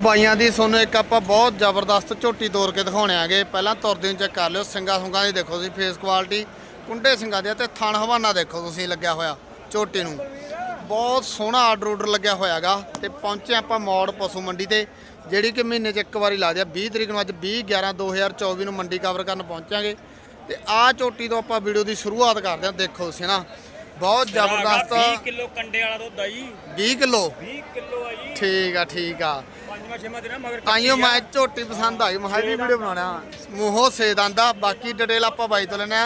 ਬਾਈਆਂ ਦੀ ਤੁਹਾਨੂੰ ਇੱਕ ਆਪਾਂ ਬਹੁਤ ਜ਼ਬਰਦਸਤ ਝੋਟੀ ਤੋੜ ਕੇ ਦਿਖਾਉਣੇ ਆਗੇ ਪਹਿਲਾਂ ਤੁਰਦੇ ਨੂੰ ਚੈੱਕ ਕਰ ਲਿਓ ਸਿੰਗਾ ਸੁੰਗਾ ਦੀ ਦੇਖੋ ਤੁਸੀਂ ਫੇਸ ਕੁਆਲਿਟੀ ਕੁੰਡੇ ਸਿੰਗਾ ਦੀ ਤੇ ਥਣ ਹਵਾਨਾ ਦੇਖੋ ਤੁਸੀਂ ਲੱਗਿਆ ਹੋਇਆ ਝੋਟੀ ਨੂੰ। ਬਹੁਤ ਸੋਹਣਾ ਆਰਡਰ ਆਰਡਰ ਲੱਗਿਆ ਹੋਇਆਗਾ ਤੇ ਪਹੁੰਚੇ ਆਪਾਂ ਮੌੜ ਪਸ਼ੂ ਮੰਡੀ ਤੇ ਜਿਹੜੀ ਕਿ ਮਹੀਨੇ 'ਚ ਇੱਕ ਵਾਰੀ ਲੱਗਦੀ ਆ 20 ਤਰੀਕ ਨੂੰ ਅੱਜ 20 11 2024 ਨੂੰ ਮੰਡੀ ਕਵਰ ਕਰਨ ਪਹੁੰਚਾਂਗੇ। ਤੇ ਆਹ ਝੋਟੀ ਤੋਂ ਆਪਾਂ ਵੀਡੀਓ ਦੀ ਸ਼ੁਰੂਆਤ ਕਰਦੇ ਹਾਂ ਦੇਖੋ ਤੁਸੀਂ ਨਾ ਬਹੁਤ ਜ਼ਬਰਦਸਤ। 20 ਕਿਲੋ ਕੰਡੇ ਵਾਲਾ ਦੁੱਧ ਆ ਜੀ। 20 ਕਿਲੋ? 20 ਕਿਲੋ ਆ ਜੀ। ਠੀਕ ਆ ਠੀਕ ਆ। ਪੰਜਵਾਂ ਛੇਵਾਂ ਦਿਨ ਮਗਰ ਤਾਈਓ ਮੈਂ ਝੋਟੀ ਪਸੰਦ ਆਈ ਮੈਂ ਵੀ ਵੀਡੀਓ ਬਣਾਉਣਾ। ਮੂੰਹੋਂ ਸੇਦ ਆਂਦਾ ਬਾਕੀ ਡਿਟੇਲ ਆਪਾਂ ਬਾਈ ਤੋਂ ਲੈਣੇ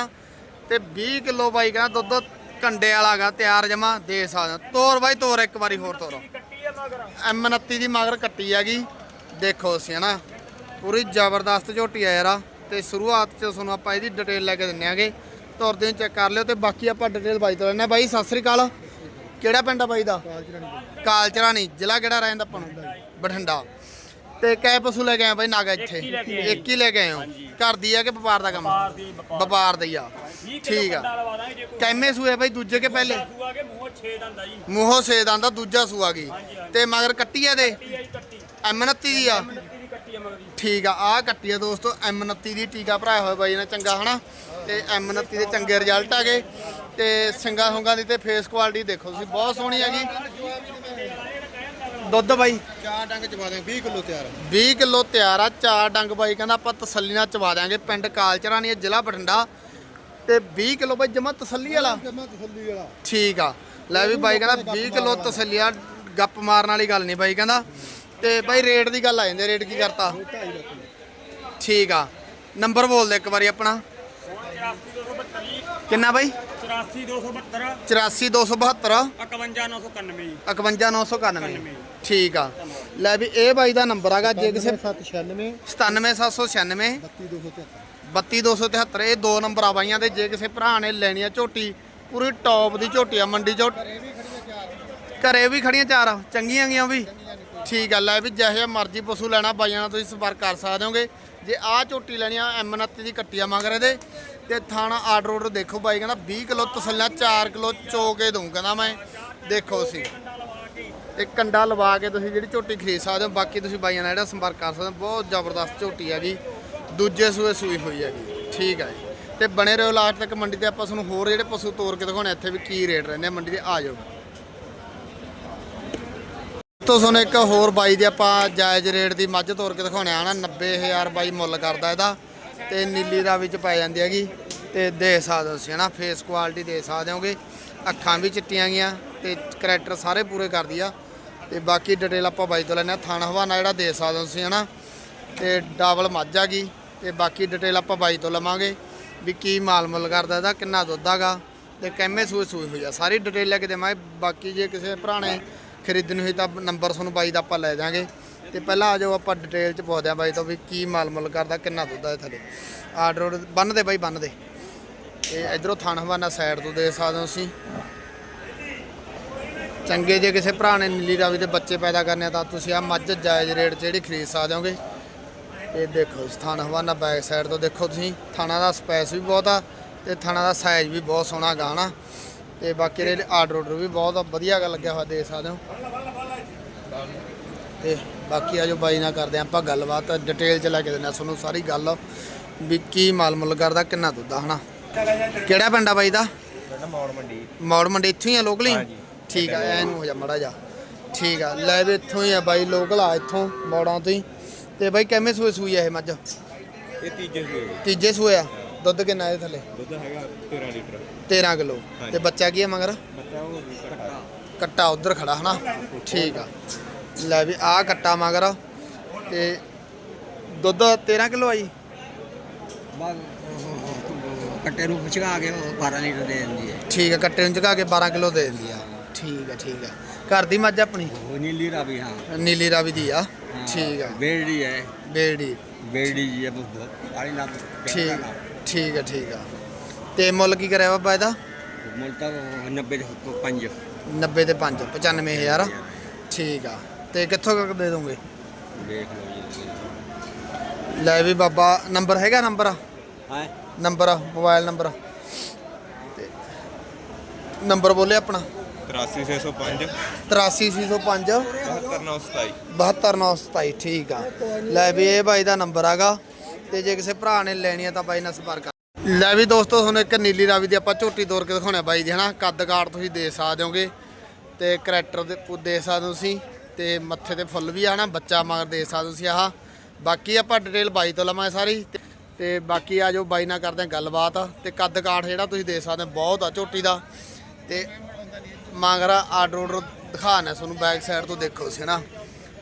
ਤੇ 20 ਕਿਲੋ ਬਾਈ ਕਹਿੰਦਾ ਦੁੱਧ ਕੰਡੇ ਵਾਲਾਗਾ ਤਿਆਰ ਜਮਾ ਦੇ ਸਕਦਾ। ਤੋਰ ਬਾਈ ਤੋਰ ਇੱਕ ਵਾਰੀ ਹੋਰ ਤੋਰੋ। ਕੱਟੀ ਆ ਮਗਰ। M29 ਦੀ ਮਗਰ ਕੱਟੀ ਹੈਗੀ। ਦੇਖੋ ਅਸੀਂ ਹਨਾ ਪੂਰੀ ਜ਼ਬਰਦਸਤ ਝੋਟੀ ਆ ਯਾਰ ਤੇ ਸ਼ੁਰੂਆਤ ਚ ਤੁਹਾਨੂੰ ਆਪਾਂ ਇਹਦੀ ਡਿਟੇਲ ਲੈ ਕੇ ਦਿੰਨੇ ਆਗੇ ਤੁਰਦੇ ਨੂੰ ਚੈੱਕ ਕਰ ਲਿਓ ਤੇ ਬਾਕੀ ਆਪਾਂ ਡਿਟੇਲ ਬਾਈ ਤੋਂ ਲੈਣੇ ਬਾਈ ਸਤਿ ਸ੍ਰੀ ਅਕਾਲ। ਕਿਹੜਾ ਪਿੰਡ ਆ ਬਾਈ ਦਾ? ਕਾਲਚਰਾਣੀ ਜ਼ਿਲ੍ਹਾ ਕਿਹੜਾ ਰਹਿੰਦਾ ਆਪਾਂ ਨੂੰ? ਬਠਿੰਡਾ। ਤੇ ਕੈ ਪਸ਼ੂ ਲੈ ਕੇ ਆਏ ਬਾਈ ਨਾਗਾ ਇੱਥੇ? ਹੀ ਲੈ ਕੇ ਆਏ। ਇੱਕ ਹੀ ਲੈ ਕੇ ਆਏ ਹੋ? ਘਰ ਦੀ ਆ ਕਿ ਵਪਾਰ ਦਾ ਕੰਮ? ਦੀ ਵਪਾਰ। ਵਪਾਰ ਦਾ ਹੀ ਆ। 20 ਕਿਲੋ ਠੀਕ ਆ। ਕੰਡਾ ਲਵਾ ਦਾਂਗੇ ਜੇ ਕੋਈ ਕੈਮੇ ਸੂਏ ਬਾਈ ਦੂਜੇ ਕੇ ਪਹਿਲੇ? ਕੇ ਮੂੰਹੋਂ 6 ਦੰਦਾ ਜੀ। ਮੂੰਹੋਂ ਸੇਦ ਆਂਦਾ ਦੂਜਾ ਸੂਆ ਗਈ ਹਾਂਜੀ, ਹਾਂਜੀ। ਤੇ ਮਗਰ ਕੱਟੀ ਆ ਦੇ ਕੱਟੀ ਆ ਜੀ ਕੱਟੀ। M29 ਦੀ ਆ? ਕੱਟੀ ਦੀ ਕੱਟੀ ਆ ਮਗਰ ਜੀ। ਠੀਕ ਆ ਆ ਕੱਟੀ ਆ ਦੋਸਤੋ M29 ਦੀ ਟੀਕਾ ਭਰਾਇਆ ਹੋਇਆ ਬਾਈ ਨੇ ਚੰਗਾ ਹਨਾ? ਤੇ M29 ਦੇ ਚੰਗੇ ਰਿਜ਼ਲਟ ਆ ਗਏ। ਤੇ ਸਿੰਗਾ ਸੁੰਗਾ ਦੀ ਤੇ ਫੇਸ ਕੁਆਲਿਟੀ ਦੇਖੋ ਤੁਸੀਂ ਬਹੁਤ ਸੋਹਣੀ ਹੈਗੀ। ਦੁੱਧ ਬਾਈ? ਚਾਰ ਡੰਗ ਚਵਾ ਦੇ 20 ਕਿਲੋ ਤਿਆਰ 20 ਕਿਲੋ ਤਿਆਰ ਆ ਚਾਰ ਡੰਗ ਬਾਈ ਕਹਿੰਦਾ ਆਪਾਂ ਤਸੱਲੀ ਨਾਲ ਚਵਾ ਦਿਆਂਗੇ। ਪਿੰਡ ਕਾਲਚਰਾਣੀ ਹੈ ਜ਼ਿਲ੍ਹਾ ਬਠਿੰਡਾ। ਤੇ 20 ਕਿਲੋ ਬਾਈ ਜਮਾ ਤਸੱਲੀ ਵਾਲਾ? ਜਮਾ ਤਸੱਲੀ ਵਾਲਾ। ਠੀਕ ਆ। ਲੈ ਵੀ ਬਾਈ ਕਹਿੰਦਾ 20 ਕਿਲੋ ਤਸੱਲੀ ਆ ਗੱਪ ਮਾਰਨ ਵਾਲੀ ਗੱਲ ਨਹੀਂ ਬਾਈ ਕਹਿੰਦਾ। ਤੇ ਬਾਈ ਰੇਟ ਦੀ ਗੱਲ ਆ ਜਾਂਦੀ ਰੇਟ ਕੀ ਕਰਤਾ? 2.5 ਲੱਖ ਠੀਕ ਆ। ਨੰਬਰ ਬੋਲ ਦੇ ਇੱਕ ਵਾਰੀ ਆਪਣਾ। 84272 ਕਿੰਨਾ ਬਾਈ? 84272 84272 51991 ਜੀ 51991 ਠੀਕ ਆ। ਲੈ ਵੀ ਇਹ ਬਾਈ ਦਾ ਨੰਬਰ ਹੈਗਾ ਜੇ ਕਿਸੇ 796 97796 32273 32273 ਇਹ ਦੋ ਨੰਬਰ ਆ ਬਾਈਆਂ ਦੇ ਜੇ ਕਿਸੇ ਭਰਾ ਨੇ ਲੈਣੀ ਆ ਝੋਟੀ ਪੂਰੀ ਟੌਪ ਦੀ ਝੋਟੀ ਆ ਮੰਡੀ ਚੋਂ ਘਰੇ ਵੀ ਖੜੀਆਂ ਚਾਰ। ਚੰਗੀਆਂ ਗੀਆਂ ਵੀ। ਠੀਕ ਆ ਲੈ ਵੀ ਜਿਹੇ ਮਰਜ਼ੀ ਪਸ਼ੂ ਲੈਣਾ ਬਾਈਆਂ ਨਾਲ ਤੁਸੀਂ ਸੰਪਰਕ ਕਰ ਸਕਦੇ ਹੋਗੇ। ਜੇ ਆਹ ਝੋਟੀ ਲੈਣੀ ਆ M29 ਦੀ ਕੱਟੀ ਆ ਮਗਰ ਇਹਦੇ ਤੇ ਥਾਣਾ ਆਰਡਰ ਆਰਡਰ ਦੇਖੋ ਬਾਈ ਕਹਿੰਦਾ 20 ਕਿਲੋ ਤਸੱਲਾ 4 ਕਿਲੋ ਚੋ ਕੇ ਦਊਂ ਕਹਿੰਦਾ ਮੈਂ। ਦੇਖੋ ਸੀ। ਤੇ ਕੰਡਾ ਲਵਾ ਕੇ ਤੁਸੀਂ ਜਿਹੜੀ ਝੋਟੀ ਖਰੀਦ ਸਕਦੇ ਹੋ, ਬਾਕੀ ਤੁਸੀਂ ਬਾਈਆਂ ਨਾਲ ਜਿਹੜਾ ਸੰਪਰਕ ਕਰ ਸਕਦੇ ਹੋ, ਬਹੁਤ ਜ਼ਬਰਦਸਤ ਝੋਟੀ ਹੈਗੀ। ਦੂਜੇ ਸੂਏ ਸੂਈ ਹੋਈ ਹੈਗੀ, ਠੀਕ ਆ ਜੀ। ਤੇ ਬਣੇ ਰਹੋ ਲਾਸਟ ਤੱਕ ਮੰਡੀ ਤੇ, ਆਪਾਂ ਤੁਹਾਨੂੰ ਹੋਰ ਜਿਹੜੇ ਪਸ਼ੂ ਤੋਰ ਕੇ ਦਿਖਾਉਣੇ ਇੱਥੇ ਵੀ ਕੀ ਰੇਟ ਰਹਿੰਦੇ ਆ, ਮੰਡੀ ਦੇ ਆ ਜਾਓ। ਤੋਂ ਤੁਹਾਨੂੰ ਇੱਕ ਹੋਰ ਬਾਈ ਦੀ ਆਪਾਂ ਜਾਇਜ਼ ਰੇਟ ਦੀ ਮੱਝ ਤੋਰ ਕੇ ਦਿਖਾਉਣੇ ਆ ਨਾ 90000 ਬਾਈ ਮੁੱਲ ਕਰਦਾ ਇਹਦਾ, ਤੇ ਨੀਲੀ ਦਾ ਵਿੱਚ ਪੈ ਜਾਂਦੀ ਹੈਗੀ, ਤੇ ਦੇ ਸਕਦੇ ਹੋ ਤੁਸੀਂ, ਹਨਾ ਫੇਸ ਕੁਆਲਿਟੀ ਦੇ ਸਕਦੇ ਹੋਗੇ। ਅੱਖਾਂ ਵੀ ਚਿੱਟੀਆਂ ਗਈਆਂ, ਤੇ ਕਰੈਕਟਰ ਸਾਰੇ ਪੂਰੇ ਕਰਦੀ ਆ। ਤੇ ਬਾਕੀ ਡਿਟੇਲ ਆਪਾਂ ਬਾਈ ਤੋਂ ਲੈਣੇ ਆ ਥਾਣ ਹਵਾਨਾ ਜਿਹੜਾ ਦੇ ਸਕਦੇ ਹੋ ਤੁਸੀਂ ਹਨਾ, ਤੇ ਡਬਲ ਮੱਝ ਆ ਗਈ। ਤੇ ਬਾਕੀ ਡਿਟੇਲ ਆਪਾਂ ਬਾਈ ਤੋਂ ਲਵਾਂਗੇ ਵੀ ਕੀ ਮਾਲ ਮੁੱਲ ਕਰਦਾ ਇਹਦਾ, ਕਿੰਨਾ ਦੁੱਧ ਹੈਗਾ ਤੇ ਕਿੰਨੇ ਸੂਏ ਸੂਏ ਹੋਈ ਆ। ਸਾਰੀ ਡਿਟੇਲ ਲੈ ਕੇ ਦੇਵਾਂਗੇ। ਬਾਕੀ ਜੇ ਕਿਸੇ ਭਰਾ ਨੇ ਖਰੀਦਣੀ ਹੋਈ ਤਾਂ ਨੰਬਰ ਤੁਹਾਨੂੰ ਬਾਈ ਦਾ ਆਪਾਂ ਲੈ ਜਾਾਂਗੇ ਤੇ ਪਹਿਲਾਂ ਆ ਜਾਓ, ਆਪਾਂ ਡਿਟੇਲ ਚ ਪੁੱਛਦੇ ਆਂ ਬਾਈ ਤੋਂ ਵੀ ਕੀ ਮਾਲ ਮੁੱਲ ਕਰਦਾ, ਕਿੰਨਾ ਦੁੱਧ ਆ ਥੱਲੇ। ਆਰਡਰ ਬੰਨ ਦੇ ਬਾਈ ਬੰਨ ਦੇ। ਤੇ ਇਧਰੋਂ ਥਣ ਹਵਾਨਾ ਸਾਈਡ ਤੋਂ ਦੇ ਸਕਦੇ ਹੋ ਤੁਸੀਂ। ਚੰਗੇ ਜੇ ਕਿਸੇ ਭਰਾ ਨੇ ਨੀਲੀ ਰਾਵੀ ਦੇ ਬੱਚੇ ਪੈਦਾ ਕਰਨੇ ਆ ਤਾਂ ਤੁਸੀਂ ਆ ਮੱਝ ਜਾਇਜ਼ ਰੇਟ 'ਚ ਜਿਹੜੀ ਖਰੀਦ ਸਕਦੇ ਹੋਗੇ। ਇਹ ਦੇਖੋ ਥਣ ਹਵਾਨਾ ਬੈਕ ਸਾਈਡ ਤੋਂ ਦੇਖੋ ਤੁਸੀਂ ਥਾਣਾ ਦਾ ਸਪੇਸ ਵੀ ਬਹੁਤ ਆ ਤੇ ਥਾਣਾ ਦਾ ਸਾਈਜ਼ ਵੀ ਬਹੁਤ ਸੋਹਣਾ ਗਾ ਨਾ ਤੇ ਬਾਕੀ ਇਹਦੇ ਆਰਡਰ ਆਰਡਰ ਵੀ ਬਹੁਤ ਵਧੀਆ ਗਾ ਲੱਗਿਆ ਹੋਇਆ ਦੇਖ ਸਕਦੇ ਹੋ। ਤੇ ਬਾਕੀ ਆਜੋ ਬਾਈ ਨਾਲ ਕਰਦੇ ਆਪਾਂ ਗੱਲਬਾਤ ਡਿਟੇਲ ਚ ਲੈ ਕੇ ਦਿੰਦੇ ਹਾਂ ਤੁਹਾਨੂੰ ਸਾਰੀ ਗੱਲ। ਵੀ ਕੀ ਮਾਲ ਮੁੱਲ ਕਰਦਾ ਕਿੰਨਾ ਦੁੱਧ ਆ ਹਨਾ? ਕਿਹੜਾ ਪਿੰਡ ਆ ਬਾਈ ਦਾ? ਮੌੜ ਮੰਡੀ। ਮੌੜ ਮੰਡੀ ਇੱਥੋਂ ਹੀ ਆ ਲੋਕਲ ਹਾਂਜੀ। ਠੀਕ ਆ ਐਨੂੰ ਹੋ ਜਾ ਮੜਾ ਜਾ ਠੀਕ ਆ ਲੈ ਵੀ ਇੱਥੋਂ ਹੀ ਆ ਬਾਈ ਲੋਕਲ ਆ ਇੱਥੋਂ ਮੌੜਾਂ ਤੋਂ ਹੀ। ਤੇ ਬਾਈ ਕਿਵੇਂ ਸੂਏ ਸੂਈ ਆ ਇਹ ਮੱਝ? ਇਹ ਤੀਜੇ ਸੂਏ ਤੀਜੇ ਸੂਏ ਆ। ਦੁੱਧ ਕਿੰਨਾ ਇਹਦੇ ਥੱਲੇ? ਦੁੱਧ ਹੈਗਾ 13 ਲੀਟਰ। 13 ਕਿਲੋ। ਤੇ ਬੱਚਾ ਕੀ ਆ ਮਗਰ? ਬੱਚਾ ਉਹ ਕੱਟਾ। ਕੱਟਾ ਉਧਰ ਖੜਾ ਹਨਾ? ਠੀਕ ਆ। ਲੈ ਵੀ ਆ ਕੱਟਾ ਮਗਰ। ਤੇ ਦੁੱਧ 13 ਕਿਲੋ ਆ ਜੀ? ਬਾਅਦ ਕੱਟੇ ਨੂੰ ਖਿਚਾ ਕੇ ਉਹ 12 ਲੀਟਰ ਦੇ ਦਿੰਦੀ ਹੈ ਠੀਕ ਆ ਕੱਟੇ ਨੂੰ ਚਗਾ ਕੇ 12 ਕਿਲੋ ਦੇ ਦਿੰਦੀ ਆ। ਠੀਕ ਆ ਠੀਕ ਆ। ਘਰ ਦੀ ਮੱਝ ਆਪਣੀ? ਉਹ ਨੀਲੀ ਰਾਵੀ ਹਾਂ। ਨੀਲੀ ਰਾਵੀ ਦੀ ਆ। ਹਾਂ। ਠੀਕ ਆ। ਬੇੜੀ ਹੈ ਬੇੜੀ। ਬੇੜੀ ਜੀ ਹੈ ਬਹੁਤ ਆਲੀ ਨਾ ਠੀਕ ਠੀਕ ਆ ਠੀਕ ਆ। ਤੇ ਮੁੱਲ ਕੀ ਕਰਿਆ ਬਾਬਾ ਇਹਦਾ? ਮੁੱਲ ਤਾਂ 90 ਦੇ 5 90 ਤੇ 5 95000 ਠੀਕ ਆ। ਤੇ ਕਿੱਥੋਂ ਤੱਕ ਦੇ ਦੋਗੇ? ਦੇਖ ਲਓ ਜੀ ਲੈ ਵੀ ਬਾਬਾ ਨੰਬਰ ਹੈਗਾ ਨੰਬਰ? ਹੈ? Number mobile number. ਤੇ ਨੰਬਰ ਬੋਲੇ ਆਪਣਾ। 83605 83605 72927 72927 ਠੀਕ ਆ। ਲੈ ਵੀ ਇਹ ਬਾਈ ਦਾ ਨੰਬਰ ਆਗਾ। ਤੇ ਜੇ ਕਿਸੇ ਭਰਾ ਨੇ ਲੈਣੀ ਆ ਤਾਂ ਬਾਈ ਨਾਲ ਸੰਪਰਕ ਕਰ। ਲੈ ਵੀ ਦੋਸਤੋ ਤੁਹਾਨੂੰ ਇੱਕ ਨੀਲੀ ਰਾਵੀ ਦੀ ਆਪਾਂ ਝੋਟੀ ਤੋੜ ਕੇ ਦਿਖਾਉਣਾ ਬਾਈ ਦੀ ਹਨਾ? ਕੱਦ ਕਾਠ ਤੁਸੀਂ ਦੇ ਸਕਦੇ ਹੋਗੇ। ਤੇ ਕਰੈਕਟਰ ਦੇ ਦੇ ਸਕਦੇ ਹੋ ਤੁਸੀਂ। ਤੇ ਮੱਥੇ ਤੇ ਫੁੱਲ ਵੀ ਆ ਨਾ ਬੱਚਾ ਮਗਰ ਦੇ ਸਕਦੇ ਹੋ ਤੁਸੀਂ ਆਹ। ਬਾਕੀ ਆਪਾਂ ਡਿਟੇਲ ਬਾਈ ਤੋਂ ਲਵਾਂਗੇ ਸਾਰੀ। ਤੇ- ਬਾਕੀ ਆ ਜੋ ਬਾਈ ਨਾਲ ਕਰਦੇ ਗੱਲਬਾਤ। ਤੇ ਕੱਦ ਕਾਠ ਜਿਹੜਾ ਤੁਸੀਂ ਦੇ ਸਕਦੇ ਬਹੁਤ ਆ ਝੋਟੀ ਦਾ। ਤੇ ਮਾਂਗਰਾ ਆਰਡਰ ਆਰਡਰ ਦਿਖਾਣਾ ਤੁਹਾਨੂੰ ਬੈਕ ਸਾਈਡ ਤੋਂ ਦੇਖੋ ਸੀ ਨਾ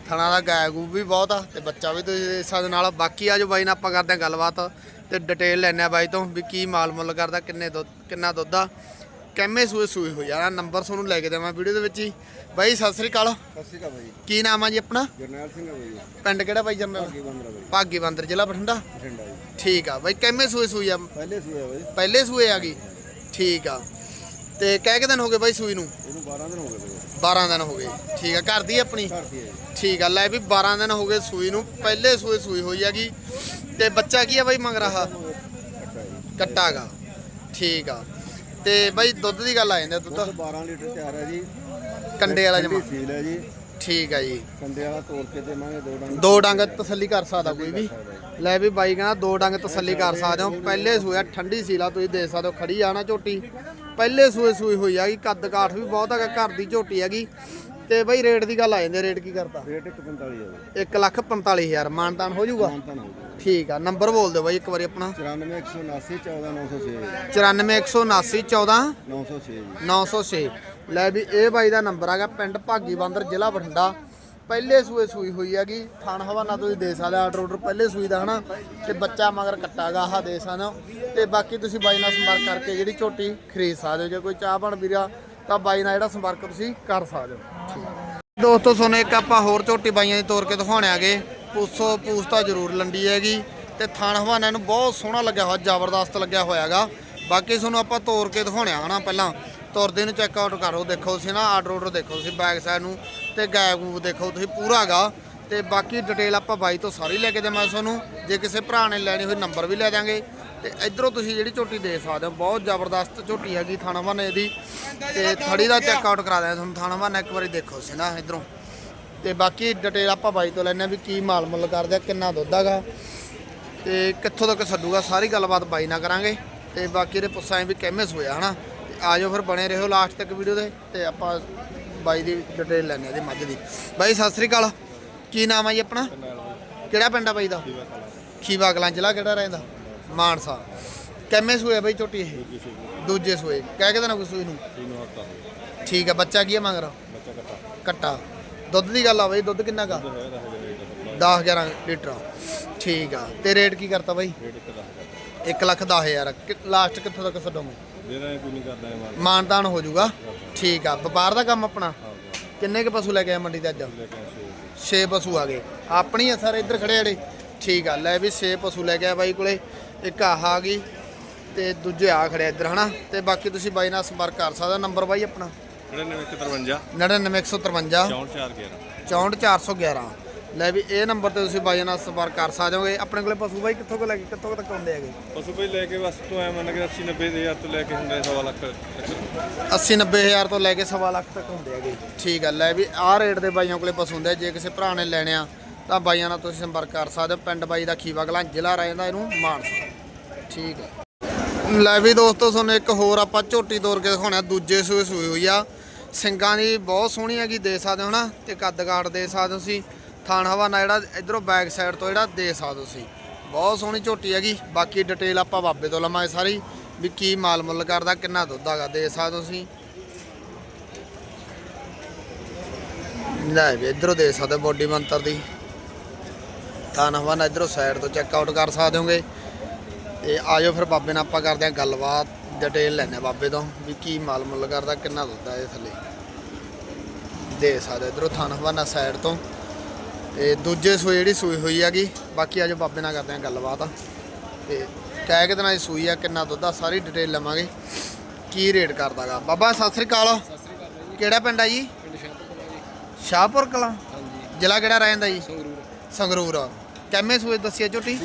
ਥਣਾ ਦਾ ਗਾਇ ਗੂ ਵੀ ਬਹੁਤ ਆ ਤੇ ਬੱਚਾ ਵੀ ਤੁਸੀਂ ਇਸ ਨਾਲ। ਬਾਕੀ ਆ ਜੋ ਬਾਈ ਨਾਲ ਆਪਾਂ ਕਰਦੇ ਆ ਗੱਲਬਾਤ ਤੇ ਡਿਟੇਲ ਲੈਣੇ ਆ ਬਾਈ ਤੋਂ ਵੀ ਕੀ ਮਾਲ ਮੁੱਲ ਕਰਦਾ ਕਿੰਨੇ ਦੁੱਧ ਕਿੰਨਾ ਦੁੱਧ ਆ। ਕਿੰਮੇ ਸੂਏ ਸੂਏ ਹੋ ਜਾਣਾ ਨੰਬਰ ਤੁਹਾਨੂੰ ਲੈ ਕੇ ਦੇਵਾਂ ਵੀਡੀਓ ਦੇ ਵਿੱਚ ਹੀ। ਬਾਈ ਸਤਿ ਸ੍ਰੀ ਅਕਾਲ। ਸਤਿ ਸ਼੍ਰੀ ਅਕਾਲ ਬਾਈ। ਕੀ ਨਾਮ ਆ ਜੀ ਆਪਣਾ? ਜਰਨੈਲ ਸਿੰਘ ਆ ਬਾਈ ਪਿੰਡ ਕਿਹੜਾ ਬਾਈ ਜਰਨਲ? ਕੀ ਬੰਦਰਾ ਬਾਈ। ਭਾਗੀ ਬੰਦਰ ਜ਼ਿਲ੍ਹਾ ਬਠਿੰਡਾ? ਬਠਿੰਡਾ ਜੀ। ਠੀਕ ਆ ਬਾਈ ਕਿੰਮੇ ਸੂਏ ਸੂਈ ਆ। ਪਹਿਲੇ ਸੂਏ ਬਾਈ। ਪਹਿਲੇ ਸੂਏ ਆ ਗਈ। ਠੀਕ ਆ। ਤੇ ਕਹਿ ਕੇ ਦਿਨ ਹੋ ਗਏ ਬਾਈ ਸੂਈ ਨੂੰ? ਇਹਨੂੰ 12 ਦਿਨ ਹੋ ਗਏ ਬਾਈ। 12 ਦਿਨ ਹੋ ਗਏ। ਠੀਕ ਆ ਘਰ ਦੀ ਆਪਣੀ? ਹੈ ਠੀਕ ਆ ਲੈ ਵੀ 12 ਦਿਨ ਹੋ ਗਏ ਸੂਈ ਨੂੰ। ਪਹਿਲੇ ਸੂਏ ਸੂਈ ਹੋਈ ਹੈਗੀ। ਤੇ ਬੱਚਾ ਕੀ ਆ ਬਾਈ ਮੰਗ ਰਹਾ? ਕੱਟਾਗਾ ਠੀਕ ਆ। ਤੇ ਬਾਈ ਦੁੱਧ ਦੀ ਗੱਲ ਆ ਜਾਂਦੀ ਆ ਦੁੱਧ? ਦੁੱਧ 12 ਲੀਟਰ ਤਿਆਰ ਹੈ ਜੀ। ਕੰਡੇ ਵਾਲਾ ਜਮਾ। ਸੀਲ ਹੈ ਜੀ। ਠੀਕ ਆ ਜੀ। ਕੰਡੇ ਵਾਲਾ ਤੋੜ ਕੇ ਦੇਵਾਂਗੇ ਦੋ ਡੰਗ। ਦੋ ਡੰਗ ਤਸੱਲੀ ਕਰ ਸਕਦਾ ਕੋਈ ਵੀ। ਲੈ ਵੀ ਬਾਈ ਕਹਿੰਦਾ ਦੋ ਡੰਗ ਤਸੱਲੀ ਕਰ ਸਕਦੇ ਹੋ। ਪਹਿਲੇ ਸੂਏ ਠੰਡੀ ਸੀਲਾ ਤੁਸੀਂ ਦੇ ਸਕਦੇ ਹੋ ਖੜੀ ਆ ਨਾ ਝੋਟੀ। ਪਹਿਲੇ ਸੂਏ ਸੂਈ ਹੋਈ ਹੈਗੀ ਕੱਦ ਕਾਠ ਵੀ ਬਹੁਤ ਹੈਗਾ ਘਰ ਦੀ ਝੋਟੀ ਹੈਗੀ ਤੇ ਬਾਈ ਰੇਟ ਦੀ ਗੱਲ ਆ ਜਾਂਦੀ ਰੇਟ ਕੀ ਕਰਦਾ ਰੇਟ 145 ਹੈ ਬਾਈ। 1 ਲੱਖ 45000 ਮਾਨਤਾਨ ਹੋ ਜਾਊਗਾ? ਮਾਨਤਾ ਨਾ ਠੀਕ ਆ ਨੰਬਰ ਬੋਲ ਦਿਓ ਬਾਈ ਇੱਕ ਵਾਰੀ ਆਪਣਾ। 94179 14906 94179 14 906 ਜੀ। 906 ਲੈ ਵੀ ਇਹ ਬਾਈ ਦਾ ਨੰਬਰ ਹੈਗਾ ਪਿੰਡ ਭਾਗੀ ਬੰਦਰ ਜ਼ਿਲ੍ਹਾ ਬਠਿੰਡਾ। ਪਹਿਲੇ ਸੂਏ ਸੂਈ ਹੋਈ ਹੈਗੀ, ਥਣ ਹਵਾਨਾ ਤੁਸੀਂ ਦੇ ਸਕਦੇ ਆਰਡਰ ਆਰਡਰ ਪਹਿਲੇ ਸੂਈ ਦਾ ਹਨਾ, ਤੇ ਬੱਚਾ ਮਗਰ ਕੱਟਾਗਾ ਆਹ ਦੇ ਸਕਦੇ ਹੋ ਤੇ ਬਾਕੀ ਤੁਸੀਂ ਬਾਈ ਨਾਲ ਸੰਪਰਕ ਕਰਕੇ ਜਿਹੜੀ ਝੋਟੀ ਖਰੀਦ ਸਕਦੇ ਹੋ, ਜੇ ਕੋਈ ਚਾਹ ਬਣ ਵੀਰਾ, ਤਾਂ ਬਾਈ ਨਾਲ ਜਿਹੜਾ ਸੰਪਰਕ ਤੁਸੀਂ ਕਰ ਸਕਦੇ ਹੋ। ਦੋਸਤੋ ਤੁਹਾਨੂੰ ਇੱਕ ਆਪਾਂ ਹੋਰ ਝੋਟੀ ਬਾਈਆਂ ਦੀ ਤੋਰ ਕੇ ਦਿਖਾਉਣੇ ਆਗੇ। ਪੂਸੋ, ਪੂਸ ਤਾਂ ਜ਼ਰੂਰ ਲੰਡੀ ਹੈਗੀ। ਤੇ ਥਣ ਹਵਾਨਾ ਨੂੰ ਬਹੁਤ ਸੋਹਣਾ ਲੱਗਿਆ ਹੋਇਆ, ਜ਼ਬਰਦਸਤ ਲੱਗਿਆ ਹੋਇਆਗਾ ਬਾਕੀ ਤੁਹਾਨੂੰ ਆਪਾਂ ਤੋਰ ਕੇ ਦਿਖਾਉਣੇ ਆ ਹਨਾ ਪਹਿਲਾਂ। ਤੁਰਦੇ ਨੂੰ ਚੈੱਕ ਆਊਟ ਕਰੋ ਦੇਖੋ ਤੁਸੀਂ ਨਾ ਆਰਡਰ ਆਰਡਰ ਦੇਖੋ ਤੁਸੀਂ ਬੈਕ ਸਾਈਡ ਨੂੰ ਤੇ ਗੈਪ ਗੂਪ ਦੇਖੋ ਤੁਸੀਂ ਪੂਰਾ ਹੈਗਾ। ਤੇ ਬਾਕੀ ਡਿਟੇਲ ਆਪਾਂ ਬਾਈ ਤੋਂ ਸਾਰੀ ਲੈ ਕੇ ਦੇਵਾਂ ਤੁਹਾਨੂੰ। ਜੇ ਕਿਸੇ ਭਰਾ ਨੇ ਲੈਣੀ ਹੋਈ ਨੰਬਰ ਵੀ ਲੈ ਦਾਂਗੇ ਤੇ ਇਧਰੋਂ ਤੁਸੀਂ ਜਿਹੜੀ ਝੋਟੀ ਦੇ ਸਕਦੇ ਹੋ, ਬਹੁਤ ਜ਼ਬਰਦਸਤ ਝੋਟੀ ਹੈਗੀ ਥਾਣਾ ਬਹਾਨੇ ਦੀ। ਤੇ ਥੜੀ ਦਾ ਚੈੱਕ ਆਊਟ ਕਰਾ ਦਿਆਂ ਤੁਹਾਨੂੰ, ਥਾਣਾ ਬਹਾਨਾ ਇੱਕ ਵਾਰੀ ਦੇਖੋ ਸੀ ਨਾ ਇਧਰੋਂ। ਤੇ ਬਾਕੀ ਡਿਟੇਲ ਆਪਾਂ ਬਾਈ ਤੋਂ ਲੈਣੇ ਆ ਵੀ ਕੀ ਮਾਲ ਮੁੱਲ ਕਰਦੇ ਆ, ਕਿੰਨਾ ਦੁੱਧ ਹੈਗਾ। ਤੇ ਕਿੱਥੋਂ ਤੱਕ ਛੱਡੂਗਾ ਸਾਰੀ ਗੱਲਬਾਤ ਬਾਈ ਨਾਲ ਕਰਾਂਗੇ। ਤੇ ਬਾਕੀ ਦੇ ਪੁੱਛਾਂ ਵੀ ਕਿਵੇਂ ਸੋਇਆ, ਹਨਾ। ਤੇ ਆਜੋ ਫਿਰ ਬਣੇ ਰਹੋ ਲਾਸਟ ਤੱਕ ਵੀਡੀਓ ਦੇ ਤੇ ਆਪਾਂ ਬਾਈ ਦੀ ਡਿਟੇਲ ਲੈਣੇ ਆ ਮੱਝ ਦੀ। ਬਾਈ, ਸਤਿ ਸ੍ਰੀ ਅਕਾਲ। ਕੀ ਨਾਮ ਆ ਜੀ ਆਪਣਾ? ਕਿਹੜਾ ਪਿੰਡ ਆ ਬਾਈ ਦਾ? ਖੀਵਾ ਕਲਾਂ ਜ਼ਿਲ੍ਹਾ ਕਿਹੜਾ ਰਹਿੰਦਾ? ਮਾਨਸਾ। ਕਿਵੇਂ ਸੂਏ ਬਾਈ ਝੋਟੀ ਇਹ? ਦੂਜੇ ਸੂਏ। ਕਹਿ ਕੇ ਦੇਣਾ ਕੋਈ ਸੂਈ ਨੂੰ। ਠੀਕ ਆ, ਬੱਚਾ ਕੀ ਆ ਮੰਗ ਰਹਾ ਕੱਟਾ। ਦੁੱਧ ਦੀ ਗੱਲ ਆ ਬਾਈ, ਦੁੱਧ ਕਿੰਨਾ ਕਾ 10 11 ਲੀਟਰ। ਠੀਕ ਆ, ਤੇ ਰੇਟ ਕੀ ਕਰਤਾ ਬਾਈ? 1 ਲੱਖ 10 ਹਜ਼ਾਰ। ਲਾਸਟ ਕਿੱਥੋਂ ਤੱਕ ਛੱਡੋਗੇ ਦੇਣਾ ਕੋਈ ਨਹੀਂ ਕਰਦਾ ਇਹ ਮਾਲ ਮਾਨਤਾਨ ਹੋ ਜਾਊਗਾ। ਠੀਕ ਆ ਵਪਾਰ ਦਾ ਕੰਮ ਆਪਣਾ? ਕਿੰਨੇ ਕ ਪਸ਼ੂ ਲੈ ਕੇ ਆਏ ਮੰਡੀ ਤੇ ਅੱਜ? 6 ਪਸ਼ੂ। ਆ ਗਏ। ਆਪਣੀ ਆ ਸਾਰੇ ਇੱਧਰ ਖੜੇ ਜਿਹੜੇ? ਠੀਕ ਆ ਲੈ ਵੀ 6 ਪਸ਼ੂ ਲੈ ਕੇ ਆ ਬਾਈ ਕੋਲੇ। ਇੱਕ ਆਹ ਆ ਗਈ ਤੇ ਦੂਜੇ ਆ ਖੜੇ ਇੱਧਰ ਹਨਾ? ਤੇ ਬਾਕੀ ਤੁਸੀਂ ਬਾਈ ਨਾਲ ਸੰਪਰਕ ਕਰ ਸਕਦੇ ਨੰਬਰ ਬਾਈ ਆਪਣਾ? 9953 99153 6411 64411 ਲੈ ਵੀ ਇਹ ਨੰਬਰ ਤੇ ਤੁਸੀਂ ਬਾਈ ਨਾਲ ਸੰਪਰਕ ਕਰ ਸਕਦੇ ਹੋਗੇ। ਆਪਣੇ ਕੋਲੇ ਪਸ਼ੂ ਬਾਈ ਕਿੱਥੋਂ ਕੋ ਲੈ ਕੇ ਕਿੱਥੋਂ ਤੱਕ ਆਉਂਦੇ ਹੈਗੇ? ਪਸ਼ੂ ਕੋਈ ਲੈ ਕੇ ਬਸ ਤੂੰ ਐ ਮੰਨ ਕੇ 80 90 ਹਜ਼ਾਰ ਤੋਂ ਲੈ ਕੇ ਹੁੰਦੇ ਸਵਾ ਲੱਖ ਤੱਕ। 80 90 ਹਜ਼ਾਰ ਤੋਂ ਲੈ ਕੇ ਸਵਾ ਲੱਖ ਤੱਕ ਹੁੰਦੇ ਹੈਗੇ। ਠੀਕ ਆ ਲੈ ਵੀ ਆਹ ਰੇਟ ਦੇ ਬਾਈਆਂ ਕੋਲੇ ਪਸ਼ੂ ਹੁੰਦੇ ਆ। ਜੇ ਕਿਸੇ ਭਰਾ ਨੇ ਲੈਣੇ ਆ ਤਾਂ ਬਾਈਆਂ ਨਾਲ ਤੁਸੀਂ ਸੰਪਰਕ ਕਰ ਸਕਦੇ ਹੋ। ਪਿੰਡ ਬਾਈ ਦਾ ਖੀਵਾ ਕਲਾਂ ਜ਼ਿਲ੍ਹਾ ਰਹਿੰਦਾ ਇਹਨੂੰ ਮਾਨਸਾ। ਠੀਕ ਹੈ ਲੈ ਵੀ ਦੋਸਤੋ ਤੁਹਾਨੂੰ ਇੱਕ ਹੋਰ ਆਪਾਂ ਝੋਟੀ ਤੋਰ ਕੇ ਦਿਖਾਉਣਾ ਦੂਜੇ ਸੂਏ ਸੂਈ ਹੋਈ ਆ। ਸਿੰਗਾਂ ਦੀ ਬਹੁਤ ਸੋਹਣੀ ਹੈਗੀ ਦੇ ਸਕਦੇ ਹੋ ਨਾ ਤੇ ਕੱਦ ਕਾਠ ਦੇ ਸਕਦੇ ਹੋ ਤੁਸੀਂ। ਥਾਣ ਹਵਾਨਾ ਜਿਹੜਾ ਇਧਰੋਂ ਬੈਕ ਸਾਈਡ ਤੋਂ ਜਿਹੜਾ ਦੇ ਸਕਦੇ ਤੁਸੀਂ। ਬਹੁਤ ਸੋਹਣੀ ਝੋਟੀ ਹੈਗੀ। ਬਾਕੀ ਡਿਟੇਲ ਆਪਾਂ ਬਾਬੇ ਤੋਂ ਲਵਾਂਗੇ ਸਾਰੀ। ਵੀ ਕੀ ਮਾਲ ਮੁੱਲ ਕਰਦਾ, ਕਿੰਨਾ ਦੁੱਧ ਹੈਗਾ ਦੇ ਸਕਦੇ ਤੁਸੀਂ। ਲੈ ਵੀ ਇਧਰੋਂ ਦੇ ਸਕਦੇ ਬੋਡੀ ਮੰਤਰ ਦੀ। ਥਾਣ ਹਵਾਨਾ ਇਧਰੋਂ ਸਾਈਡ ਤੋਂ ਚੈੱਕ ਆਊਟ ਕਰ ਸਕਦੇ ਹੋਗੇ। ਤੇ ਆਜੋ ਫਿਰ ਬਾਬੇ ਨਾਲ ਆਪਾਂ ਕਰਦੇ ਹਾਂ ਗੱਲਬਾਤ ਡਿਟੇਲ ਲੈਣੇ ਬਾਬੇ ਤੋਂ ਵੀ ਕੀ ਮਾਲ ਮੁੱਲ ਕਰਦਾ, ਕਿੰਨਾ ਦੁੱਧ ਆ ਇਹ ਥੱਲੇ ਦੇ ਸਕਦੇ ਇਧਰੋਂ ਥਾਣ ਹਵਾਨਾ ਸਾਈਡ ਤੋਂ। ਤੇ ਦੂਜੇ ਸੂਈ ਜਿਹੜੀ ਸੂਈ ਹੋਈ ਹੈਗੀ ਬਾਕੀ ਆਜੋ ਬਾਬੇ ਨਾਲ ਕਰਦੇ ਹਾਂ ਗੱਲਬਾਤ। ਤੇ ਕਹਿ ਕੇ ਦਿਨਾਂ ਦੀ ਸੂਈ ਆ ਕਿੰਨਾ ਦੁੱਧ ਆ ਸਾਰੀ ਡਿਟੇਲ ਲਵਾਂਗੇ। ਕੀ ਰੇਟ ਕਰਦਾਗਾ? ਬਾਬਾ ਸਤਿ ਸ੍ਰੀ ਅਕਾਲ। ਕਿਹੜਾ ਪਿੰਡ ਆ ਜੀ? ਸ਼ਾਹਪੁਰ ਕਲਾਂ? ਜ਼ਿਲ੍ਹਾ ਕਿਹੜਾ ਰਹਿੰਦਾ ਜੀ? ਸੰਗਰੂਰ। ਕਿੰਨੇ ਸੂਏ ਦੱਸਿਆ ਝੋਟੀ?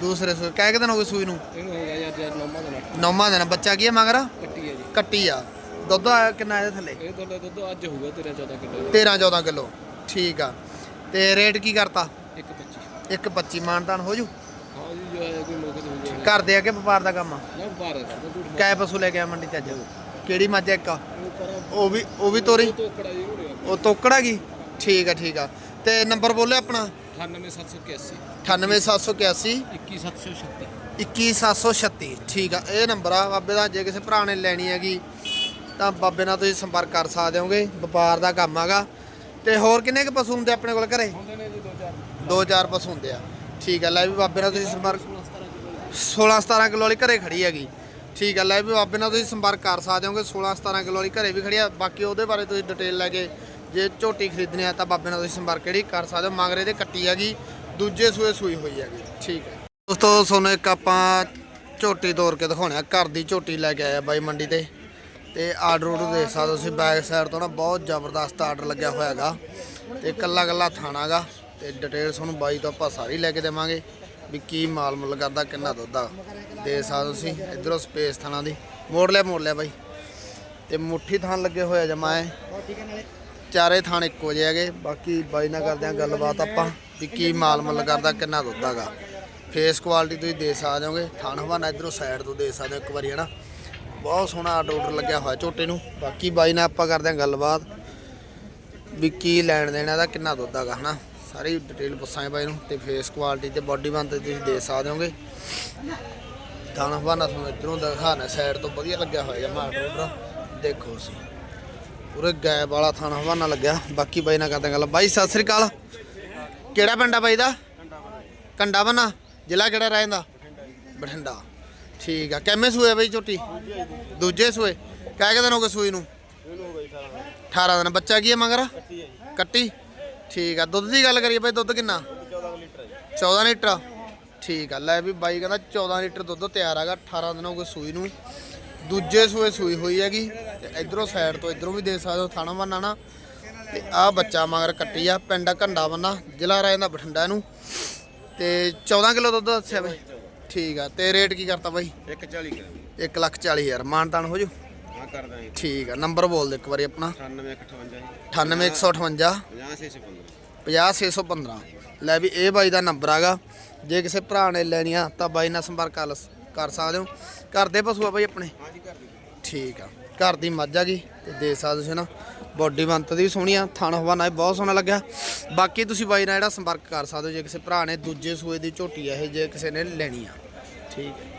ਦੂਸਰੇ ਸੂਏ ਕਹਿ ਕੇ ਦਿਨ ਹੋ ਗਏ ਸੂਈ ਨੂੰ। ਇਹਨੂੰ ਹੋ ਗਿਆ ਯਾਰ ਯਾਰ ਨੌਮਾ ਦਾ ਨੌਵਾਂ ਦਿਨ। ਬੱਚਾ ਕੀ ਹੈ ਮਗਰ? ਕੱਟੀ ਹੈ ਜੀ। ਕੱਟੀ ਆ। ਦੁੱਧ ਕਿੰਨਾ ਇਹਦੇ ਥੱਲੇ? ਇਹ ਤੁਹਾਡਾ ਦੁੱਧ ਅੱਜ ਹੋਊਗਾ 13 14 ਕਿਲੋ। 13 14 ਕਿਲੋ। ਠੀਕ ਆ। ਤੇ ਰੇਟ ਕੀ ਕਰਤਾ? 125 ਇੱਕ 25 ਮਾਨਤਾਨ ਹੋ ਜੂ? ਹਾਂ ਜੀ ਜੋ ਹੈ ਕੋਈ ਮੌਕੇ ਤੇ ਹੋ ਜਾਏ ਘਰ ਦੇ ਅੱਗੇ ਵਪਾਰ ਦਾ ਕੰਮ ਆ? ਨਾ ਕਰਦਾ ਝੂਠ ਪਸ਼ੂ ਲੈ ਕੇ ਆ ਮੰਡੀ ਚ ਅੱਜ? ਕਿਹੜੀ ਮੱਝ ਆ ਇੱਕ? ਆ? ਉਹ ਵੀ ਉਹ ਵੀ ਤੋਰੀ? ਜੀ ਉਹ ਤੋਕੜਾ ਗਈ ਠੀਕ ਆ ਠੀਕ ਆ। ਤੇ ਨੰਬਰ ਬੋਲੇ ਆਪਣਾ? 98781 98781 21736 21736 ਠੀਕ ਆ ਇਹ ਨੰਬਰ ਆ ਬਾਬੇ ਦਾ। ਜੇ ਕਿਸੇ ਭਰਾ ਨੇ ਲੈਣੀ ਹੈਗੀ ਤਾਂ ਬਾਬੇ ਨਾਲ ਤੁਸੀਂ ਸੰਪਰਕ ਕਰ ਸਕਦੇ ਹੋਗੇ। ਵਪਾਰ ਦਾ ਕੰਮ ਹੈਗਾ। ਤੇ ਹੋਰ ਕਿੰਨੇ ਕੁ ਪਸ਼ੂ ਹੁੰਦੇ ਆਪਣੇ ਕੋਲ ਘਰੇ? ਹੁੰਦੇ ਨੇ ਜੀ ਦੋ ਚਾਰ। ਪਸ਼ੂ ਹੁੰਦੇ ਆ। ਠੀਕ ਆ ਲੈ ਵੀ ਬਾਬੇ ਨਾਲ ਤੁਸੀਂ ਸੰਪਰਕ 16 17 ਕਿਲੋ ਵਾਲੀ। ਘਰੇ ਖੜੀ ਹੈਗੀ। ਠੀਕ ਆ ਲੈ ਵੀ ਬਾਬੇ ਨਾਲ ਤੁਸੀਂ ਸੰਪਰਕ ਕਰ ਸਕਦੇ ਹੋਗੇ 16 17 ਕਿਲੋ ਵਾਲੀ ਘਰੇ ਵੀ ਖੜੀ ਆ। ਬਾਕੀ ਉਹਦੇ ਬਾਰੇ ਤੁਸੀਂ ਡਿਟੇਲ ਲੈ ਕੇ ਜੇ ਝੋਟੀ ਖਰੀਦਣੀ ਆ ਤਾਂ ਬਾਬੇ ਨਾਲ ਤੁਸੀਂ ਸੰਪਰਕ ਕਿਹੜੀ ਕਰ ਸਕਦੇ ਹੋ। ਮਗਰੇ ਦੇ ਕੱਟੀ ਹੈਗੀ ਦੂਜੇ ਸੂਏ ਸੂਈ ਹੋਈ ਹੈਗੀ। ਠੀਕ ਹੈ ਦੋਸਤੋ ਤੁਹਾਨੂੰ ਇੱਕ ਆਪਾਂ ਝੋਟੀ ਤੋੜ ਕੇ ਦਿਖਾਉਣੇ ਘਰ ਦੀ ਝੋਟੀ ਲੈ ਕੇ ਆਇਆ ਬਾਈ ਮੰਡੀ ਤੇ। ਤੇ ਆਰਡਰ ਆਰਡਰ ਦੇਖ ਸਕਦੇ ਹੋ ਤੁਸੀਂ ਬੈਕ ਸਾਈਡ ਤੋਂ ਨਾ ਬਹੁਤ ਜ਼ਬਰਦਸਤ ਆਰਡਰ ਲੱਗਿਆ ਹੋਇਆ ਹੈਗਾ ਤੇ ਕੱਲਾ ਕੱਲਾ ਥਾਣਾਗਾ ਤੇ ਡਿਟੇਲ ਤੁਹਾਨੂੰ ਬਾਈ ਤੋਂ ਆਪਾਂ ਸਾਰੀ ਲੈ ਕੇ ਦੇਵਾਂਗੇ ਵੀ ਕੀ ਮਾਲ ਮੁੱਲ ਕਰਦਾ, ਕਿੰਨਾ ਦੁੱਧ ਆ। ਦੇ ਸਕਦੇ ਤੁਸੀਂ, ਇਧਰੋਂ ਸਪੇਸ ਥਾਣਾ ਦੀ। ਮੋੜ ਲਿਆ ਮੋੜ ਲਿਆ ਬਾਈ। ਤੇ ਮੁੱਠੀ ਥਾਣ ਲੱਗੇ ਹੋਇਆ ਜਮਾਏ ਚਾਰੇ ਥਾਣ ਇੱਕੋ ਜਿਹੇ ਹੈਗੇ। ਬਾਕੀ ਬਾਈ ਨਾਲ ਕਰਦੇ ਆ ਗੱਲਬਾਤ ਆਪਾਂ ਵੀ ਕੀ ਮਾਲ ਮੁੱਲ ਕਰਦਾ, ਕਿੰਨਾ ਦੁੱਧ ਹੈਗਾ। ਫੇਸ ਕੁਆਲਿਟੀ ਤੁਸੀਂ ਦੇ ਸਕਦੇ ਹੋਗੇ। ਥਾਣ ਹਵਾਨਾ ਇਧਰੋਂ ਸਾਈਡ ਤੋਂ ਦੇ ਸਕਦੇ ਹੋ ਇੱਕ ਵਾਰੀ, ਹਨਾ? ਬਹੁਤ ਸੋਹਣਾ ਆਰਡਰ ਆਰਡਰ ਲੱਗਿਆ ਹੋਇਆ ਝੋਟੇ ਨੂੰ। ਬਾਕੀ ਬਾਈ ਨਾਲ ਆਪਾਂ ਕਰਦੇ ਹਾਂ ਗੱਲਬਾਤ ਵੀ ਕੀ ਲੈਣ ਦੇਣਾ ਇਹਦਾ ਕਿੰਨਾ ਦੁੱਧ ਹੈਗਾ, ਹਨਾ? ਸਾਰੀ ਡਿਟੇਲ ਪੁੱਛਾਂਗੇ ਬਾਈ ਨੂੰ ਤੇ ਫੇਸ ਕੁਆਲਿਟੀ ਤੇ ਬਾਡੀ ਬੰਦ ਤੁਸੀਂ ਦੇ ਸਕਦੇ ਹੋਗੇ। ਥਾਣ ਹਵਾਨਾ ਤੁਹਾਨੂੰ ਇਧਰੋਂ ਦਿਖਾਣਾ ਸਾਈਡ ਤੋਂ ਵਧੀਆ ਲੱਗਿਆ ਹੋਇਆ ਜਮਾ ਆਰਡਰ ਦੇਖੋ ਤੁਸੀਂ, ਪੂਰੇ ਗੈਪ ਵਾਲਾ ਥਾਣਾ ਹਵਾਨਾ ਲੱਗਿਆ। ਬਾਕੀ ਬਾਈ ਨਾਲ ਕਰਦੇ ਗੱਲ ਬਾਈ, ਸਤਿ ਸ੍ਰੀ ਅਕਾਲ। ਕਿਹੜਾ ਪਿੰਡ ਆ ਬਾਈ ਦਾ? ਕੰਡਾ ਬਨਾ ਜ਼ਿਲ੍ਹਾ ਕਿਹੜਾ ਰਹਿੰਦਾ? ਬਠਿੰਡਾ। ਠੀਕ ਆ, ਕਿੰਨੇ ਸੂਏ ਬਈ ਝੋਟੀ? ਦੂਜੇ ਸੂਏ। ਕਹਿ ਕੇ ਦਿਨ ਹੋ ਗਏ ਸੂਈ ਨੂੰ? 18 ਦਿਨ, ਬੱਚਾ ਕੀ ਹੈ ਮਗਰ? ਕੱਟੀ। ਠੀਕ ਆ, ਦੁੱਧ ਦੀ ਗੱਲ ਕਰੀਏ ਬਈ, ਦੁੱਧ ਕਿੰਨਾ? 14 ਲੀਟਰ। ਠੀਕ ਆ, ਲੈ ਵੀ ਬਾਈ ਕਹਿੰਦਾ 14 ਲੀਟਰ ਦੁੱਧ ਤਿਆਰ ਹੈਗਾ 18 ਦਿਨ ਹੋ ਗਏ ਸੂਈ ਨੂੰ। ਦੂਜੇ ਸੂਏ ਸੂਈ ਹੋਈ ਹੈਗੀ, ਤੇ ਇਧਰੋਂ ਸਾਈਡ ਤੋਂ ਇਧਰੋਂ ਵੀ ਦੇ ਸਕਦੇ ਹੋ, ਥਾਣਾ ਬੰਨਾ ਨਾ ਤੇ ਆਹ ਬੱਚਾ ਮਗਰ ਕੱਟੀ ਆ, ਪਿੰਡ ਘੰਡਾ ਬੰਨਾ ਜ਼ਿਲ੍ਹਾ ਰਹਿੰਦਾ ਬਠਿੰਡਾ ਨੂੰ ਤੇ 14 ਕਿਲੋ ਦੁੱਧ ਦੱਸਿਆ ਬਈ। ਠੀਕ ਆ ਤੇ ਰੇਟ ਕੀ ਕਰਤਾ ਬਾਈ? 140 ਕਰ। 1 ਲੱਖ 40 ਹਜ਼ਾਰ। ਮਾਨਤਾਨ ਹੋ ਜੂ? ਹਾਂ ਕਰਦਾ ਜੀ ਠੀਕ ਆ ਨੰਬਰ ਬੋਲ ਦੇ ਇੱਕ ਵਾਰੀ ਆਪਣਾ। 9858 ਜੀ। 98158 50615 50615 ਲੈ ਵੀ ਇਹ ਬਾਈ ਦਾ ਨੰਬਰ ਆਗਾ। ਜੇ ਕਿਸੇ ਭਰਾ ਨੇ ਲੈਣੀ ਆ ਤਾਂ ਬਾਈ ਨਾਲ ਸੰਪਰਕ ਕਰ ਕਰ ਸਕਦੇ ਹੋ। ਘਰ ਦੇ ਪਸ਼ੂ ਆ ਬਾਈ ਆਪਣੇ? ਹਾਂ ਜੀ ਕਰ ਦਿਓ ਠੀਕ ਆ। ਘਰ ਦੀ ਮੱਝ ਆ ਗਈ ਤੇ ਦੇ ਸਕਦੇ ਤੁਸੀਂ ਨਾ। ਬੋਡੀ ਬੰਤ ਦੀ ਵੀ ਸੋਹਣੀ ਆ, ਥਣ ਹਵਾਨਾ ਵੀ ਬਹੁਤ ਸੋਹਣਾ ਲੱਗਿਆ। ਬਾਕੀ ਤੁਸੀਂ ਬਾਈ ਨਾਲ ਜਿਹੜਾ ਸੰਪਰਕ ਕਰ ਸਕਦੇ ਹੋ, ਜੇ ਕਿਸੇ ਭਰਾ ਨੇ ਦੂਜੇ ਸੂਏ ਦੀ ਝੋਟੀ ਆ, ਇਹ ਜੇ ਕਿਸੇ ਨੇ ਲੈਣੀ ਆ। ਠੀਕ। ਹੈ